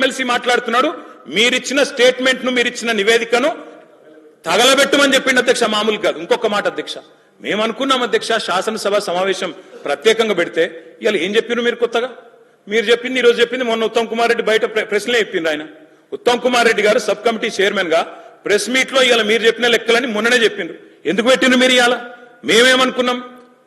MLC మాట్లాడుతున్నాడు. మీరిచ్చిన స్టేట్మెంట్ను మీరిచ్చిన నివేదికను తగలబెట్టమని చెప్పిండు అధ్యక్ష మామూలు కాదు. ఇంకొక మాట అధ్యక్ష మేము అనుకున్నాం అధ్యక్ష శాసనసభ సమావేశం ప్రత్యేకంగా పెడితే ఇవాళ ఏం చెప్పిండ్రు మీరు కొత్తగా? మీరు చెప్పింది ఈ రోజు చెప్పింది మొన్న ఉత్తమ్ కుమార్ రెడ్డి బయట ప్రె- ప్రెస్లే చెప్పిండ్రు ఆయన. ఉత్తమ్ కుమార్ రెడ్డి గారు సబ్ కమిటీ చైర్మన్గా ప్రెస్ మీట్లో ఇవాళ మీరు చెప్పిన లెక్కలని మొన్ననే చెప్పిండ్రు ఎందుకు పెట్టిండ్రు మీరు ఇవాళ? మేమేమనుకున్నాం?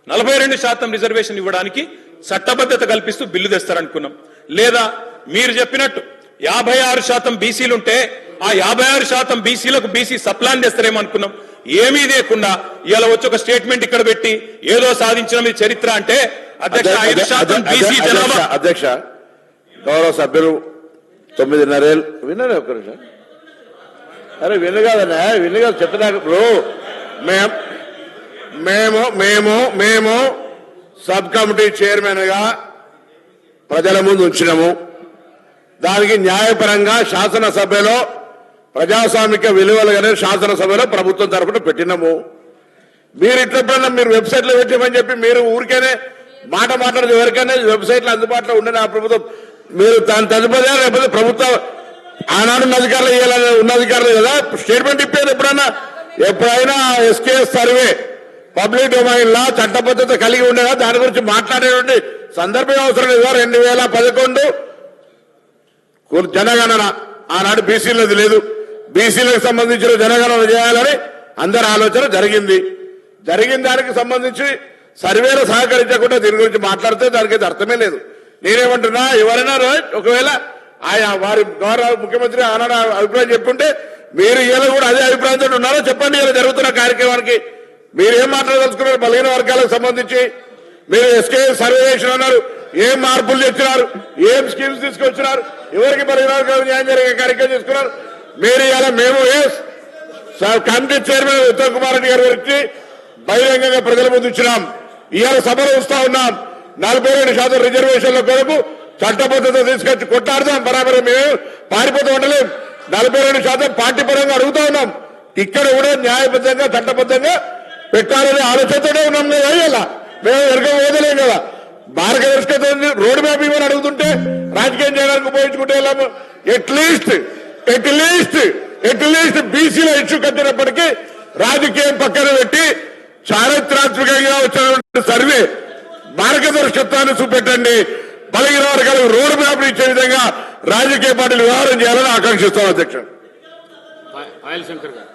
నలభై రెండు శాతం రిజర్వేషన్ ఇవ్వడానికి చట్టబద్ధత కల్పిస్తూ బిల్లు తెస్తారనుకున్నాం. లేదా మీరు చెప్పినట్టు యాభై ఆరు శాతం బీసీలు ఉంటే ఆ యాభై ఆరు శాతం బీసీలకు బీసీ సప్లాన్ చేస్తారేమో అనుకున్నాం ఏమీ లేకుండా ఇలా వచ్చి ఒక స్టేట్మెంట్ ఇక్కడ పెట్టి ఏదో సాధించిన మీ చరిత్ర అంటే అధ్యక్ష ఐదు శాతం బీసీ జనాభా. అధ్యక్ష గౌరవ సభ్యులు తొమ్మిదిన్నరేళ్ళు విన్నారే ఒక్క నిమిషం? అరే విను కాదన్నా విను కాదు చెప్తున్నా ఇప్పుడు మేం మేము మేము మేము సబ్ కమిటీ చైర్మన్గా ప్రజల ముందు ఉంచినాము. దానికి న్యాయపరంగా శాసనసభలో ప్రజాస్వామిక విలువలుగానే శాసనసభలో ప్రభుత్వం తరఫున పెట్టినాము. మీరు ఇట్లప్పుడన్నా మీరు వెబ్సైట్లో పెట్టమని చెప్పి మీరు ఊరికేనే మాట మాట్లాడదు ఎవరికైనా వెబ్సైట్లో అందుబాటులో ఉండని ఆ ప్రభుత్వం. మీరు దాని తదుపరి లేకపోతే ప్రభుత్వం ఆనాడు ఉన్న అధికారులు ఇవ్వాలని ఉన్న అధికారులు కదా స్టేట్మెంట్ ఇప్పేది ఎప్పుడైనా ఎప్పుడైనా SKS survey public domain law చట్టబద్ధత కలిగి ఉండేదా? దాని గురించి మాట్లాడేటువంటి సందర్భం అవసరం లేదు. రెండు వేల పదకొండు జనగణన. ఆనాడు బీసీలది లేదు. బీసీలకు సంబంధించిన జనగణన చేయాలని అందరి ఆలోచన జరిగింది. జరిగిన దానికి సంబంధించి సర్వేలు సహకరించకుండా దీని గురించి మాట్లాడితే దానికి అర్థమే లేదు. నేనేమంటున్నా ఎవరైనా ఒకవేళ ఆయా వారి గౌరవ ముఖ్యమంత్రి ఆనాడు అభిప్రాయం చెప్పుంటే మీరు ఇలా కూడా అదే అభిప్రాయంతో ఉన్నారో చెప్పండి ఇలా జరుగుతున్న కార్యక్రమానికి. మీరు ఏం మాట్లాడదలుచుకున్నారు? బలహీన వర్గాలకు సంబంధించి. మీరు ఎస్కే సర్వే చేసిన అన్నారు ఏం మార్పులు తెచ్చినారు ఏం స్కీమ్స్ తీసుకొచ్చినారు? ఎవరికి పరిహారం న్యాయం జరిగే కార్యక్రమం తీసుకున్నారు? మీరు ఇలా మేము S committee chairman Uttam Kumar Reddy గారి గురించి బహిరంగంగా ప్రజల ముందు ఇచ్చినాం. ఇవాళ సభలో వస్తా ఉన్నాం. నలభై రెండు శాతం రిజర్వేషన్ల కొరకు చట్టబద్ధత తీసుకొచ్చి కొట్టాడదాం బరాబర్ మేము పారిపోతూ ఉండలేం. నలభై రెండు శాతం పార్టీ పరంగా అడుగుతా ఉన్నాం. ఇక్కడ కూడా న్యాయబద్ధంగా చట్టబద్ధంగా పెట్టాలనే ఆలోచనతోనే ఉన్నాం కదా మేము ఎరగ వదలేం కదా. మార్గదర్శకత రోడ్ మ్యాప్ ఇవ్వని అడుగుతుంటే రాజకీయం చేయడానికి ఉపయోగించుకుంటే వెళ్ళాము at least at least at least బీసీల ఇష్యూ కట్టినప్పటికీ రాజకీయం పక్కన పెట్టి చారిత్రాత్మకంగా వచ్చినటువంటి సర్వే మార్గదర్శకత్వాన్ని చూపెట్టండి. బలహీన వర్గాలకు రోడ్ మ్యాప్ ఇచ్చే విధంగా రాజకీయ పార్టీలు వ్యవహారం చేయాలని ఆకాంక్షిస్తాం అధ్యక్షుడు. శంకర్ గారు.